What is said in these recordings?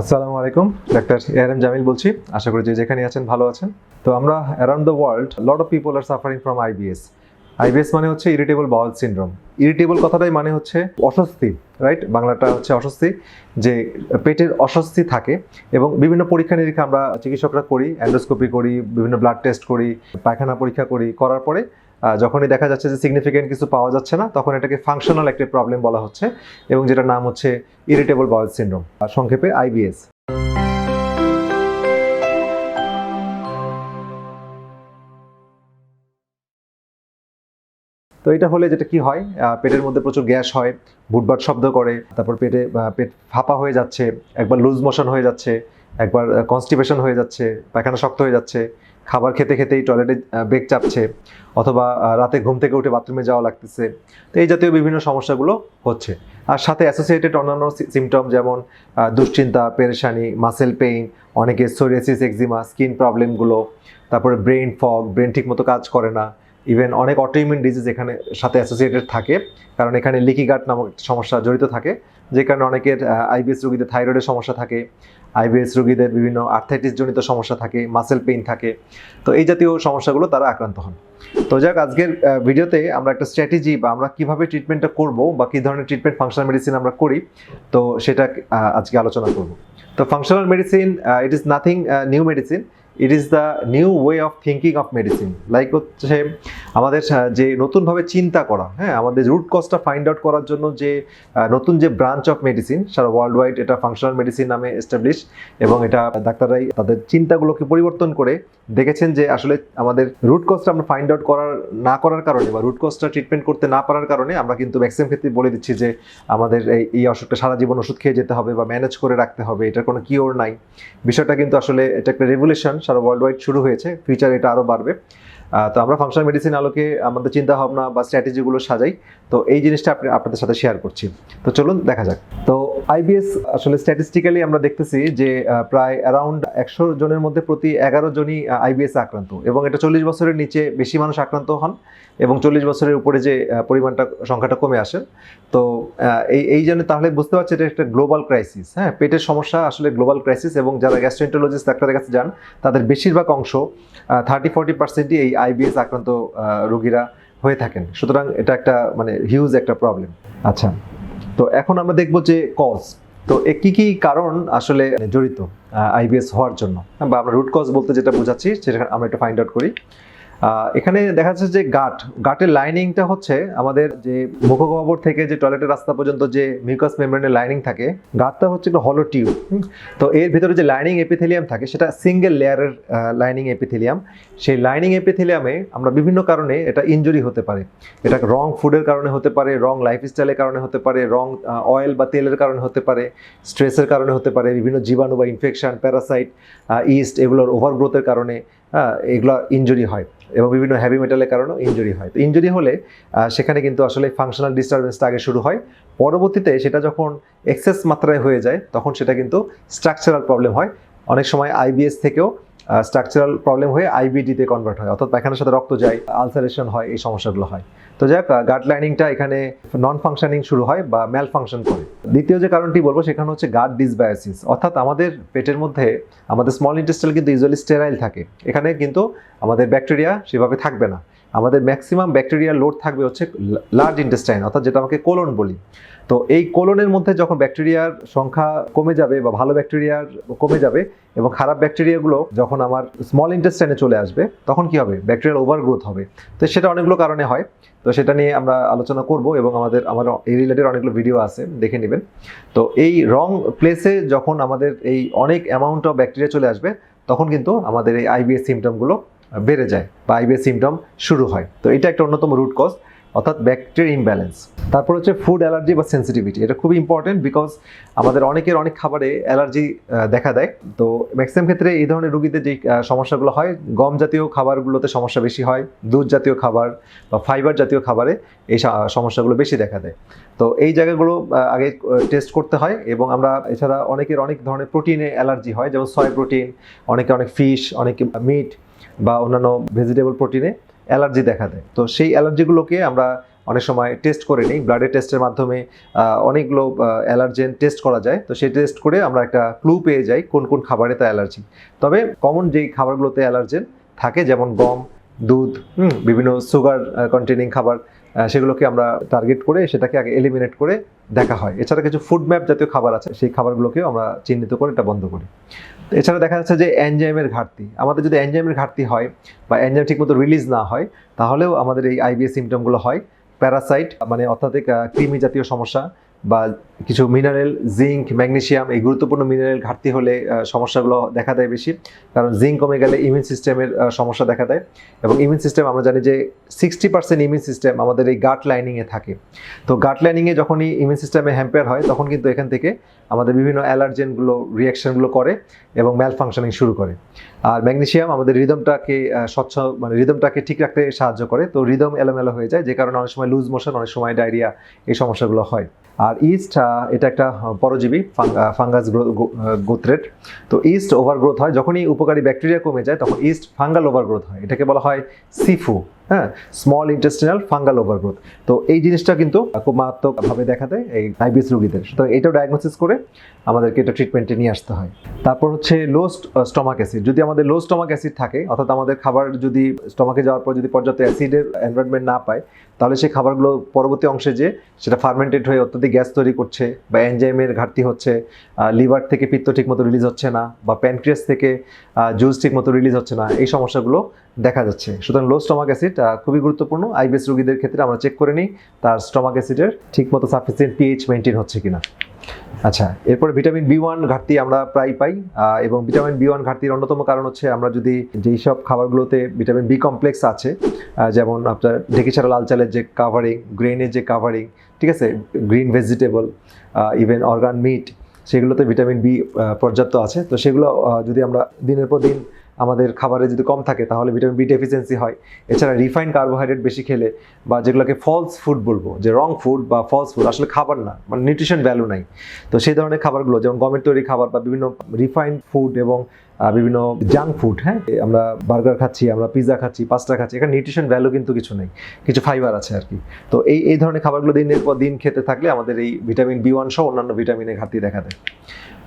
আসসালামু আলাইকুম, doctor AR M Jamil বলছি। আশা করি যে যেখানে আছেন ভালো আছেন। তো আমরা around the world lot of people are suffering from IBS IBS মানে হচ্ছে ইরিটেবল বাউল সিনড্রোম ইরিটেবল কথাটাই মানে হচ্ছে অস্বস্তি রাইট বাংলাটা হচ্ছে অস্বস্তি, যে পেটের অস্বস্তি থাকে এবং বিভিন্ন পরীক্ষা নিরীক্ষা আমরা চিকিৎসকরা করি অ্যান্ডোস্কোপি করি, বিভিন্ন ব্লাড টেস্ট করি, পায়খানা পরীক্ষা করি, করার পরে যখনই দেখা যাচ্ছে যে সিগনিফিকেন্ট কিছু পাওয়া যাচ্ছে না, তখন এটাকে ফাংশনাল একটা প্রবলেম বলা হচ্ছে, এবং যেটার নাম হচ্ছে ইরিটেবল বাউল সিনড্রোম সংক্ষেপে আইবিএস তো এটা হলে যেটা কি হয় পেটের মধ্যে প্রচুর গ্যাস হয় বুটবাট শব্দ করে, তারপর পেটে পেট ফাঁপা হয়ে যাচ্ছে, একবার লুজ মোশন হয়ে যাচ্ছে, একবার কনস্টিপেশন হয়ে যাচ্ছে, পায়খানা শক্ত হয়ে যাচ্ছে খাবার খেতে খেতেই টয়লেটে বেগ চাপছে, অথবা রাতে ঘুম থেকে উঠে বাথরুমে যাওয়া লাগতেছে। তো এই জাতীয় বিভিন্ন সমস্যাগুলো হচ্ছে। আর সাথে অ্যাসোসিয়েটেড অন্যান্য সিমটম যেমন দুশ্চিন্তা, পেরেশানি মাসেল পেইন অনেকে সোরিয়াসিস এক্সিমা স্কিন প্রবলেমগুলো তারপরে ব্রেন ফগ ব্রেন ঠিক মতো কাজ করে না। ইভেন অনেক অটোইমিউন ডিজিজ এখানে সাথে অ্যাসোসিয়েটেড থাকে, কারণ এখানে লিকি নামক সমস্যা জড়িত থাকে। যে কারণে অনেকের আইবিএস রোগীদের থাইরয়েডের সমস্যা থাকে, আইবিএস রোগীদের বিভিন্ন আর্থাইটিস জনিত সমস্যা থাকে মাসেল পেইন থাকে। তো এই জাতীয় সমস্যাগুলো তারা আক্রান্ত হন। তো যাক, আজকের ভিডিওতে আমরা একটা স্ট্র্যাটেজি বা আমরা কীভাবে ট্রিটমেন্টটা করব বা কী ধরনের ট্রিটমেন্ট ফাংশনাল মেডিসিন আমরা করি, তো সেটা আজকে আলোচনা করব। তো functional medicine it is nothing new medicine it is the new way of thinking of medicine like হচ্ছে আমাদের যে নতুনভাবে চিন্তা করা হ্যাঁ? আমাদের রুট কজটা ফাইন্ড আউট করার জন্য যে নতুন যে ব্রাঞ্চ অফ মেডিসিন সারা ওয়ার্ল্ড ওয়াইড এটা ফাংশনাল মেডিসিন নামে এস্টাবলিশ এবং এটা ডাক্তাররাই তাদের চিন্তাগুলোকে পরিবর্তন করে দেখেছেন যে আসলে আমাদের রুট কজটা আমরা ফাইন্ড আউট করার, না করার কারণে বা রুট কজটা ট্রিটমেন্ট করতে না পারার কারণে আমরা কিন্তু ম্যাক্সিমাম ক্ষেত্রে বলে দিচ্ছি যে, আমাদের এই এই অসুখটা সারা জীবন ওষুধ খেয়ে যেতে হবে বা ম্যানেজ করে রাখতে হবে, এটার কোনো কিওর নাই। বিষয়টা কিন্তু আসলে এটা একটা রেভলিউশন সারা ওয়ার্ল্ড ওয়াইড শুরু হয়েছে ফিউচার এটা আরও বাড়বে। তো আমরা ফাংশনাল মেডিসিন আলোকে আমাদের চিন্তা ভাবনা বা স্ট্র্যাটেজিগুলো সাজাই। তো এই জিনিসটা আপনি, আপনাদের সাথে শেয়ার করছি। তো চলুন, দেখা যাক। তো আইবিএস আসলে স্ট্যাটিস্টিক্যালি আমরা দেখতেছি যে প্রায় অ্যারাউন্ড একশো জনের মধ্যে প্রতি এগারো জনই আইবিএস আক্রান্ত। এবং এটা চল্লিশ বছরের নিচে বেশি মানুষ আক্রান্ত হন এবং চল্লিশ বছরের উপরে যে পরিমাণটা, সংখ্যাটা কমে আসে। তো এই এই জন্য তাহলে বুঝতে পারছি এটা একটা গ্লোবাল ক্রাইসিস হ্যাঁ? পেটের সমস্যা আসলে গ্লোবাল ক্রাইসিস এবং যারা গ্যাস্ট্রোএন্টোলজিস্ট ডাক্তারের কাছে যান, তাদের বেশিরভাগ অংশ থার্টি ফর্টি পার্সেন্টই এই আইবিএস আক্রান্ত রোগীরা হয়ে থাকেন। সুতরাং এটা একটা মানে হিউজ একটা প্রবলেম আচ্ছা তো এখন আমরা দেখব যে কজ তো এ কী কী কারণ আসলে জড়িত আইবিএস হওয়ার জন্য? বা আমরা রুট কজ বলতে যেটা বোঝাচ্ছি, সেটা আমরা একটা ফাইন্ড আউট করি। এখানে দেখা যাচ্ছে যে গাট, গাটের লাইনিংটা হচ্ছে আমাদের যে মুখগহ্বর থেকে যে টয়লেটের রাস্তা পর্যন্ত যে মিউকাস মেমব্রেনের লাইনিং থাকে, গাটটা হচ্ছে একটা হলো টিউব তো এর ভিতরে যে লাইনিং এপিথেলিয়াম থাকে, সেটা সিঙ্গেল লেয়ারের লাইনিং এপিথেলিয়াম সেই লাইনিং এপিথেলিয়ামে আমরা বিভিন্ন কারণে এটা ইনজুরি হতে পারে। এটা রং ফুডের কারণে হতে পারে রং লাইফস্টাইলের কারণে হতে পারে রং অয়েল বা তেলের কারণে হতে পারে স্ট্রেসের কারণে হতে পারে, বিভিন্ন জীবাণু বা ইনফেকশন প্যারাসাইট ইস্ট এগুলোর ওভারগ্রোথের কারণে। হ্যাঁ, এগুলো ইঞ্জুরি হয় এবং বিভিন্ন হ্যাভি মেটালের কারণেও ইঞ্জুরি হয়। তো ইঞ্জুরি হলে সেখানে কিন্তু আসলে ফাংশনাল ডিস্টারবেন্সটা আগে শুরু হয়। পরবর্তীতে সেটা যখন এক্সেস মাত্রায় হয়ে যায় তখন সেটা কিন্তু স্ট্রাকচারাল প্রবলেম হয়। অনেক সময় আইবিএস থেকেও স্ট্রাকচারাল প্রবলেম হয়ে আইবিডিতে কনভার্ট হয়, অর্থাৎ পায়খানার সাথে রক্ত যায় আলসারেশন হয়, এই সমস্যাগুলো হয়। তো যাক গার্ড লাইনিংটা এখানে নন ফাংশনিং শুরু হয় বা ম্যাল ফাংশন করে। দ্বিতীয় যে কারণটি বলব, সেখানে হচ্ছে গার্ড ডিসবায়াসিস অর্থাৎ আমাদের পেটের মধ্যে, আমাদের স্মল ইন্টেস্টাল কিন্তু ইউজুয়ালি স্টেরাইল থাকে। এখানে কিন্তু আমাদের ব্যাকটেরিয়া সেভাবে থাকবে না। আমাদের ম্যাক্সিমাম ব্যাকটেরিয়ার লোড থাকবে হচ্ছে লার্জ ইন্টেস্টাইন অর্থাৎ যেটা আমাকে কোলন বলি। তো এই কোলনের মধ্যে যখন ব্যাকটেরিয়ার সংখ্যা কমে যাবে বা ভালো ব্যাকটেরিয়ার কমে যাবে এবং খারাপ ব্যাকটেরিয়াগুলো যখন আমার স্মল ইন্টেস্টাইনে চলে আসবে, তখন কি হবে? ব্যাকটেরিয়াল ওভারগ্রোথ হবে। তো সেটা অনেকগুলো কারণে হয়। তো সেটা নিয়ে আমরা আলোচনা করব এবং আমাদের, আমার এই রিলেটেড অনেকগুলো ভিডিও আছে, দেখে নেবেন। তো এই রং প্লেসে যখন আমাদের এই অনেক অ্যামাউন্ট অফ ব্যাকটেরিয়া চলে আসবে, তখন কিন্তু আমাদের এই আইবিএস সিমটমগুলো বেড়ে যায় বা আইবিএস সিমটম শুরু হয়। তো এটা একটা অন্যতম রুট কজ অর্থাৎ ব্যাকটেরিয়া ইমব্যালেন্স তারপর হচ্ছে ফুড অ্যালার্জি বা সেন্সিটিভিটি এটা খুবই ইম্পর্টেন্ট বিকজ আমাদের অনেকের অনেক খাবারে অ্যালার্জি দেখা দেয়। তো ম্যাক্সিমাম ক্ষেত্রে এই ধরনের রুগীদের যে সমস্যাগুলো হয়, গম জাতীয় খাবারগুলোতে সমস্যা বেশি হয়, দুধ জাতীয় খাবার বা ফাইবার জাতীয় খাবারে এই সমস্যাগুলো বেশি দেখা দেয়। তো এই জায়গাগুলো আগে টেস্ট করতে হয় এবং আমরা এছাড়া অনেকের অনেক ধরনের প্রোটিনে অ্যালার্জি হয়, যেমন সয় প্রোটিন অনেকে অনেক ফিশ অনেকে মিট বা অন্যান্য ভেজিটেবল প্রোটিনে অ্যালার্জি দেখা দেয়। তো সেই অ্যালার্জিগুলোকে আমরা অনেক সময় টেস্ট করে নিই। ব্লাডের টেস্টের মাধ্যমে অনেকগুলো অ্যালার্জেন টেস্ট করা যায়। তো সেই টেস্ট করে আমরা একটা ক্লু পেয়ে যাই কোন কোন খাবারে তা অ্যালার্জি তবে কমন যেই খাবারগুলোতে অ্যালার্জেন থাকে যেমন গম দুধ বিভিন্ন সুগার কন্টেনিং খাবার সেগুলোকে আমরা টার্গেট করে সেটাকে আগে এলিমিনেট করে দেখা হয়। এছাড়া কিছু ফুড ম্যাপ জাতীয় খাবার আছে সেই খাবারগুলোকেও আমরা চিহ্নিত করে এটা বন্ধ করি। এছাড়া দেখা যাচ্ছে যে এনজাইমের ঘাটতি। আমাদের যদি এনজাইমের ঘাটতি হয় বা এনজাইম ঠিকমতো রিলিজ না হয়, তাহলেও আমাদের এই আইবিএস সিমটমগুলো হয়। প্যারাসাইট মানে অর্থাৎ কৃমি জাতীয় সমস্যা বা কিছু মিনারেল জিঙ্ক ম্যাগনেশিয়াম এই গুরুত্বপূর্ণ মিনারেল ঘাটতি হলে সমস্যাগুলো দেখা দেয় বেশি। কারণ জিঙ্ক কমে গেলে ইমিউন সিস্টেমের সমস্যা দেখা দেয়। এবং ইমিউন সিস্টেম আমরা জানি যে সিক্সটি পার্সেন্ট ইমিউন সিস্টেম আমাদের এই গাট লাইনিংয়ে থাকে। তো গাট লাইনিংয়ে যখনই ইমিউন সিস্টেমে হ্যাম্পেয়ার হয়, তখন কিন্তু এখান থেকে আমাদের বিভিন্ন অ্যালার্জেনগুলো রিয়াকশনগুলো করে এবং ম্যাল ফাংশনিং শুরু করে। আর ম্যাগনেসিয়াম আমাদের রিদমটাকে স্বচ্ছ মানে রিদমটাকে ঠিক রাখতে সাহায্য করে। তো রিদম এলোমেলো হয়ে যায়, যে কারণে অনেক সময় লুজ মোশন অনেক সময় ডায়রিয়া এই সমস্যাগুলো হয়। আর ইস্ট এটা একটা পরজীবী ফাঙ্গাস গোত্রের। তো ইস্ট ওভারগ্রোথ হয়, যখনই উপকারী ব্যাকটেরিয়া কমে যায়, তখন ইস্ট ফাঙ্গাল ওভারগ্রোথ হয়। এটাকে বলা হয় সিফু হ্যাঁ স্মল ইন্টেস্টিনাল ফাঙ্গাল ওভারগ্রোথ তো এই জিনিসটা কিন্তু খুব মারাত্মকভাবে দেখা দেয় এই আইবিএস রোগীদের। তো এটাও ডায়াগনোসিস করে আমাদেরকে এটা ট্রিটমেন্টে নিয়ে আসতে হয়। তারপর হচ্ছে লো স্টমাক অ্যাসিড যদি আমাদের লো স্টমাক অ্যাসিড থাকে, অর্থাৎ আমাদের খাবার যদি স্টমাকে যাওয়ার পর যদি পর্যাপ্ত অ্যাসিডের এনভায়রনমেন্ট না পায়, তাহলে সেই খাবারগুলো পরবর্তী অংশে যে সেটা ফার্মেন্টেড হয়ে অত্যধিক গ্যাস তৈরি করছে বা এনজাইমের ঘাটতি হচ্ছে লিভার থেকে পিত্ত ঠিকমতো রিলিজ হচ্ছে না বা প্যানক্রিয়াস থেকে জুস ঠিকমতো রিলিজ হচ্ছে না, এই সমস্যাগুলো দেখা যাচ্ছে। সুতরাং লো স্টমাক অ্যাসিড খুবই গুরুত্বপূর্ণ। আইবিএস রোগীদের ক্ষেত্রে আমরা চেক করে নিই, তার স্টমাক অ্যাসিডের ঠিকমতো সাফিসিয়েন্ট পিএইচ মেনটেন হচ্ছে কিনা। আচ্ছা এরপরে ভিটামিন বি ওয়ান ঘাটতি আমরা প্রায় পাই এবং ভিটামিন বি ওয়ান ঘাটতির অন্যতম কারণ হচ্ছে আমরা যদি যেই সব খাবারগুলোতে ভিটামিন বি কমপ্লেক্স আছে যেমন আপনার ঢেকে ছাড়া লাল চালের যে কাভারিং গ্রেনের যে কাভারিং ঠিক আছে? Green vegetable even organ meat সেগুলোতে ভিটামিন বি পর্যাপ্ত আছে। তো সেগুলো যদি আমরা দিনের পর দিন আমাদের খাবারে যদি কম থাকে, তাহলে ভিটামিন বি ডেফিসিয়েন্সি হয়। এছাড়া রিফাইন কার্বোহাইড্রেট বেশি খেলে বা যেগুলোকে ফলস ফুড বলব, যে রং ফুড বা ফলস ফুড আসলে খাবার না মানে নিউট্রিশন ভ্যালু নাই। তো সেই ধরনের খাবারগুলো, যেমন গমের তৈরি খাবার বা বিভিন্ন রিফাইন্ড ফুড এবং বিভিন্ন জাঙ্ক ফুড হ্যাঁ আমরা বার্গার খাচ্ছি, আমরা পিৎজা খাচ্ছি পাস্তা খাচ্ছি, এখানে নিউট্রিশন ভ্যালু কিন্তু কিছু নেই, কিছু ফাইবার আছে আর কি। তো এই এই ধরনের খাবারগুলো দিনের পর দিন খেতে থাকলে আমাদের এই ভিটামিন বি ওয়ান সহ অন্যান্য ভিটামিনের ঘাটতি দেখা দেয়।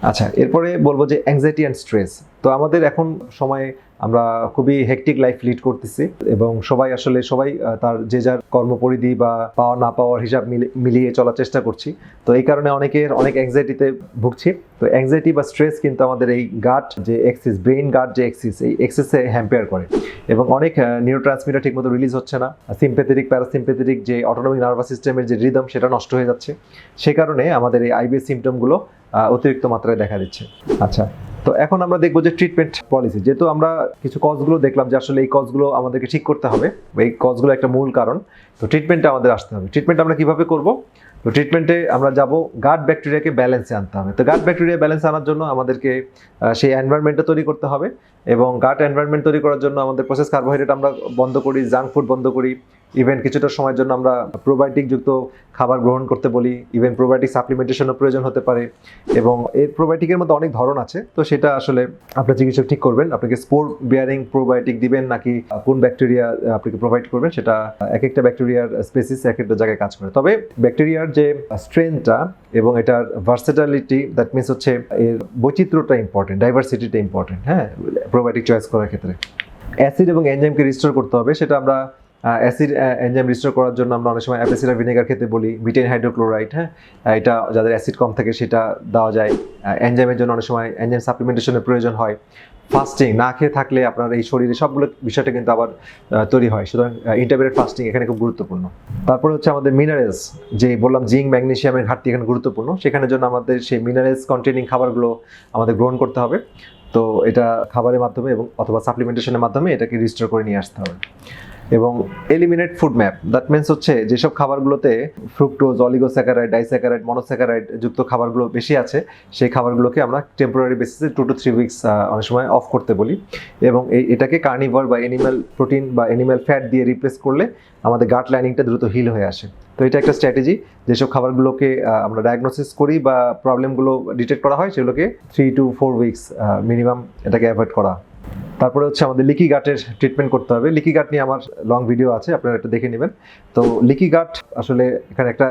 আচ্ছা এরপরে বলব যে অ্যাংজাইটি অ্যান্ড স্ট্রেস তো আমাদের এখন সময়ে আমরা খুবই হেকটিক লাইফ লিড করতেছি এবং সবাই আসলে সবাই তার যে যার কর্মপরিধি বা পাওয়া না পাওয়ার হিসাব মিলে- মিলিয়ে চলার চেষ্টা করছি। তো এই কারণে অনেকের, অনেক অ্যাংজাইটিতে ভুগছি। তো অ্যাংজাইটি বা স্ট্রেস কিন্তু আমাদের এই গাট যে এক্সিস ব্রেইন গাট যে এক্সিস এই এক্সিসে হ্যাম্পেয়ার করে। এবং অনেক নিউরো ট্রান্সমিটার ঠিকমতো রিলিজ হচ্ছে না। সিম্পেথেটিক প্যারাসিম্পেথেটিক যে অটোনমিক নার্ভাস সিস্টেমের যে রিদম সেটা নষ্ট হয়ে যাচ্ছে। সে কারণে আমাদের এই আইবিএস সিমটমগুলো অতিরিক্ত মাত্রায় দেখা দিচ্ছে। আচ্ছা তো এখন আমরা দেখব যে ট্রিটমেন্ট পলিসি যেহেতু আমরা কিছু কজগুলো দেখলাম যে আসলে এই কজগুলো আমাদেরকে ঠিক করতে হবে এই কজগুলো একটা মূল কারণ, তো ট্রিটমেন্টে আমাদের আসতে হবে। ট্রিটমেন্ট আমরা কীভাবে করব? তো ট্রিটমেন্টে আমরা যাব গার্ড ব্যাকটেরিয়াকে ব্যালেন্সে আনতে হবে। তো গার্ড ব্যাকটেরিয়া ব্যালেন্স আনার জন্য আমাদেরকে সেই এনভায়রনমেন্টটা তৈরি করতে হবে এবং গার্ড এনভায়রনমেন্ট তৈরি করার জন্য আমাদের প্রসেস কার্বোহাইড্রেট আমরা বন্ধ করি জাঙ্ক ফুড বন্ধ করি ইভেন কিছুটা সময়ের জন্য আমরা প্রোবায়োটিক যুক্ত খাবার গ্রহণ করতে বলি ইভেন প্রোবায়োটিক সাপ্লিমেন্টেশনের প্রয়োজন হতে পারে এবং এর প্রোবায়োটিকের মধ্যে অনেক ধরন আছে। তো সেটা আসলে আপনার চিকিৎসক ঠিক করবেন, আপনাকে স্পোর বিয়ারিং প্রোবায়োটিক দিবেন নাকি কোন ব্যাকটেরিয়া আপনাকে প্রোভাইড করবেন সেটা এক একটা ব্যাকটেরিয়ার স্পেসিস এক একটা জায়গায় কাজ করে। তবে ব্যাকটেরিয়ার যে স্ট্রেংথটা এবং এটার ভার্সেটালিটি দ্যাট মিনস হচ্ছে এর বৈচিত্র্যটা ইম্পর্টেন্ট ডাইভার্সিটিটা ইম্পর্টেন্ট হ্যাঁ? প্রোবায়োটিক চয়েস করার ক্ষেত্রে। অ্যাসিড এবং এনজাইমকে রিস্টোর করতে হবে, সেটা আমরা অ্যাসিড এনজাইম রিস্টোর করার জন্য আমরা অনেক সময় অ্যাপেসিডা ভিনেগার খেতে বলি বিটেন হাইড্রোক্লোরাইড হ্যাঁ? এটা যাদের অ্যাসিড কম থাকে সেটা দেওয়া যায়। এনজাইমের জন্য অনেক সময় এনজাইম সাপ্লিমেন্টেশনের প্রয়োজন হয়। ফাস্টিং না খেয়ে থাকলে আপনার এই শরীরে সবগুলো বিষয়টা কিন্তু আবার তৈরি হয়। সুতরাং ইন্টারমিডিয়েট ফাস্টিং এখানে খুব গুরুত্বপূর্ণ। তারপরে হচ্ছে আমাদের মিনারেলস যে বললাম জিঙ্ক ম্যাগনেসিয়ামের ঘাটতি এখানে গুরুত্বপূর্ণ। সেখানের জন্য আমাদের সেই মিনারেলস কন্টেনিং খাবারগুলো আমাদের গ্রহণ করতে হবে। তো এটা খাবারের মাধ্যমে এবং অথবা সাপ্লিমেন্টেশনের মাধ্যমে এটাকে রিস্টোর করে নিয়ে আসতে হবে। এবং eliminate food map that means হচ্ছে যেসব খাবারগুলোতে ফ্রুক্টোজ অলিগোস্যাকারাইড ডাইস্যাকারাইড মনোস্যাকারাইড যুক্ত খাবারগুলো বেশি আছে, সেই খাবারগুলোকে আমরা টেম্পোরারি বেসিসে টু টু থ্রি উইকস অনেক সময় অফ করতে বলি। এবং এই, এটাকে কার্নিভার বা এনিম্যাল প্রোটিন বা এনিম্যাল ফ্যাট দিয়ে রিপ্লেস করলে আমাদের গাট লাইনিংটা দ্রুত হিল হয়ে আসে। তো এটা একটা স্ট্র্যাটেজি যেসব খাবারগুলোকে আমরা ডায়াগনোসিস করি বা প্রবলেমগুলো ডিটেক্ট করা হয়, সেগুলোকে three two four weeks minimum এটাকে অ্যাভয়েড করা। তারপরে হচ্ছে আমাদের লিকি গাটের ট্রিটমেন্ট করতে হবে। লিকি গাট নিয়ে আমার লং ভিডিও আছে, আপনারা এটা দেখে নেবেন। তো লিকি গাট আসলে এখানে একটা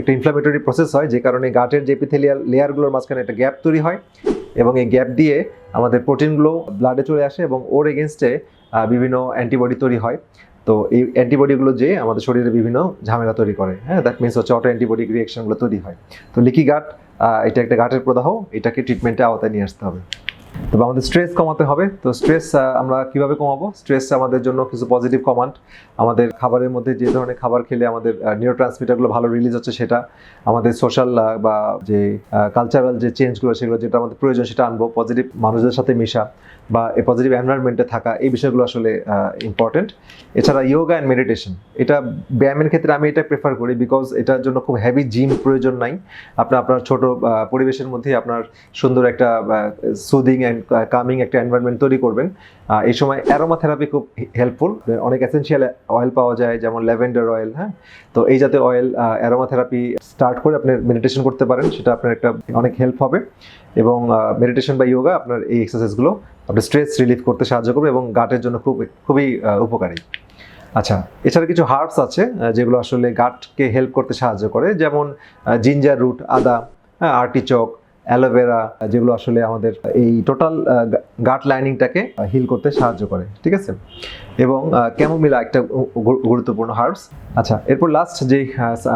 একটা ইনফ্লামেটরি প্রসেস হয়, যে কারণে গাটের যে এপিথেলিয়াল লেয়ারগুলোর মাঝখানে একটা গ্যাপ তৈরি হয় এবং এই গ্যাপ দিয়ে আমাদের প্রোটিনগুলো ব্লাডে চলে আসে এবং ওর এগেনস্টে বিভিন্ন অ্যান্টিবডি তৈরি হয়। তো এই অ্যান্টিবডিগুলো যে আমাদের শরীরে বিভিন্ন ঝামেলা তৈরি করে হ্যাঁ? দ্যাট মিনস হচ্ছে অটো অ্যান্টিবডি রিয়াকশনগুলো তৈরি হয়। তো লিকি গাট এটা একটা গাটের প্রদাহ, এটাকে ট্রিটমেন্টে আওতায় নিয়ে আসতে হবে। তবে আমাদের স্ট্রেস কমাতে হবে। তো স্ট্রেস আমরা কীভাবে কমাবো? স্ট্রেস আমাদের জন্য কিছু পজিটিভ কমান্ড আমাদের খাবারের মধ্যে যে ধরনের খাবার খেলে আমাদের নিউরো ট্রান্সমিটারগুলো ভালো রিলিজ হচ্ছে সেটা আমাদের সোশ্যাল বা যে কালচারাল যে চেঞ্জগুলো সেগুলো যেটা আমাদের প্রয়োজন সেটা আনব। পজিটিভ মানুষদের সাথে মিশা। বা এ পজিটিভ এনভায়রনমেন্টে থাকা, এই বিষয়গুলো আসলে ইম্পর্টেন্ট এছাড়া ইয়োগা অ্যান্ড মেডিটেশন এটা ব্যায়ামের ক্ষেত্রে আমি এটা প্রেফার করি বিকজ এটার জন্য খুব হেভি জিম প্রয়োজন নাই। আপনার আপনার ছোট পরিবেশের মধ্যে আপনার সুন্দর একটা সুদিং অ্যান্ড কামিং একটা এনভায়রনমেন্ট তৈরি করবেন। এই সময় অ্যারোমা থেরাপি খুব হেল্পফুল অনেক এসেন্সিয়াল অয়েল পাওয়া যায়, যেমন ল্যাভেন্ডার অয়েল হ্যাঁ? তো এই জাতীয় অয়েল অ্যারোমা থেরাপি স্টার্ট করে আপনি মেডিটেশন করতে পারেন, সেটা আপনার একটা অনেক হেল্প হবে। এবং মেডিটেশন বা ইয়োগা আপনার এই এক্সারসাইজগুলো আপনার স্ট্রেস রিলিফ করতে সাহায্য করবে এবং গাটের জন্য খুব, খুবই উপকারী। আচ্ছা এছাড়া কিছু হার্বস আছে যেগুলো আসলে গাটকে হেল্প করতে সাহায্য করে, যেমন জিঞ্জার রুট আদা আর্টিচক অ্যালোভেরা, যেগুলো আসলে আমাদের এই টোটাল গাট লাইনিংটাকে হিল করতে সাহায্য করে, ঠিক আছে? এবং ক্যামোমিলা একটা গুরুত্বপূর্ণ হার্বস আচ্ছা এরপর লাস্ট যে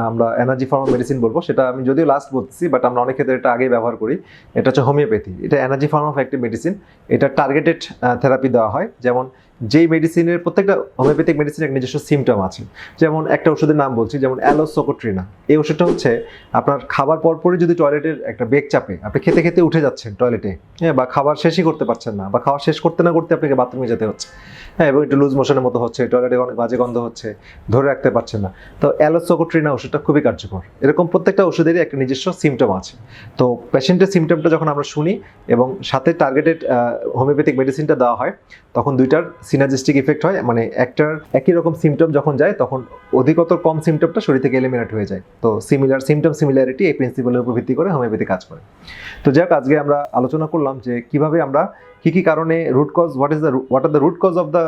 আমরা এনার্জি ফর্ম মেডিসিন বলব, সেটা আমি যদিও লাস্ট বলতেছি বাট আমরা অনেক ক্ষেত্রে এটা আগেই ব্যবহার করি। এটা হচ্ছে হোমিওপ্যাথি এটা এনার্জি ফর্ম অফ একটি মেডিসিন এটা টার্গেটেড থেরাপি দেওয়া হয়। যেমন যেই মেডিসিনের প্রত্যেকটা হোমিওপ্যাথিক মেডিসিনের নিজস্ব সিমটম আছে। যেমন একটা ওষুধের নাম বলছি, যেমন অ্যালোসোকোট্রিনা। এই ওষুধটা হচ্ছে আপনার খাবার পরপরই যদি টয়লেটের একটা বেগ চাপে, আপনি খেতে খেতে উঠে যাচ্ছেন টয়লেটে হ্যাঁ বা খাবার শেষই করতে পারছেন না, বা খাওয়া শেষ করতে না করতে আপনাকে বাথরুমে যেতে হচ্ছে। হ্যাঁ এবং একটু লুজ মোশনের মতো হচ্ছে টয়লেটে অনেক বাজে গন্ধ হচ্ছে, ধরে রাখতে পারছেন না। তো অ্যালোসোকোট্রিনা ওষুধটা খুবই কার্যকর। এরকম প্রত্যেকটা ওষুধেরই একটা নিজস্ব সিমটম আছে। তো পেশেন্টের সিমটমটা যখন আমরা শুনি এবং সাথে টার্গেটেড হোমিওপ্যাথিক মেডিসিনটা দেওয়া হয়, তখন দুইটার সিনার্জিস্টিক ইফেক্ট হয় মানে একটার একই রকম সিমটম যখন যায়, তখন অধিকতর কম সিমটমটা শরীর থেকে এলিমিনেট হয়ে যায়। তো সিমিলার সিমটম সিমিলারিটি এই প্রিন্সিপালের উপর ভিত্তি করে হোমিওপ্যাথি কাজ করে। তো যাক, আজকে আমরা আলোচনা করলাম যে কীভাবে আমরা কী কী কারণে root cause what is the what are the root cause of the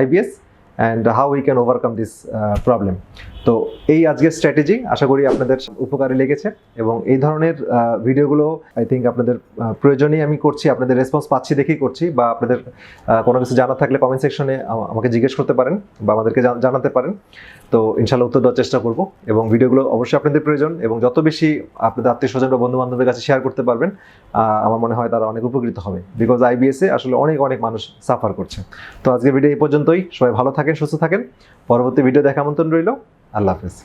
IBS and how we can overcome this problem তো এই আজকের স্ট্র্যাটেজি আশা করি আপনাদের উপকারে লেগেছে এবং এই ধরনের ভিডিওগুলো আই থিঙ্ক আপনাদের প্রয়োজনেই আমি করছি, আপনাদের রেসপন্স পাচ্ছি দেখেই করছি বা আপনাদের কোনো কিছু জানা থাকলে কমেন্ট সেকশনে আমাকে জিজ্ঞেস করতে পারেন বা আমাদেরকে জানাতে পারেন। তো ইনশাল্লাহ উত্তর দেওয়ার চেষ্টা করব এবং ভিডিওগুলো অবশ্যই আপনাদের প্রয়োজন এবং যত বেশি আপনাদের আত্মীয় স্বজন বা বন্ধু বান্ধবের কাছে শেয়ার করতে পারবেন আমার মনে হয় তারা অনেক উপকৃত হবে বিকজ আইবিএসে আসলে অনেক অনেক মানুষ সাফার করছে। তো আজকে ভিডিও এই পর্যন্তই। সবাই ভালো থাকেন, সুস্থ থাকেন। পরবর্তী ভিডিও দেখা আমন্ত্রণ রইল। আল্লাহ হাফেজ।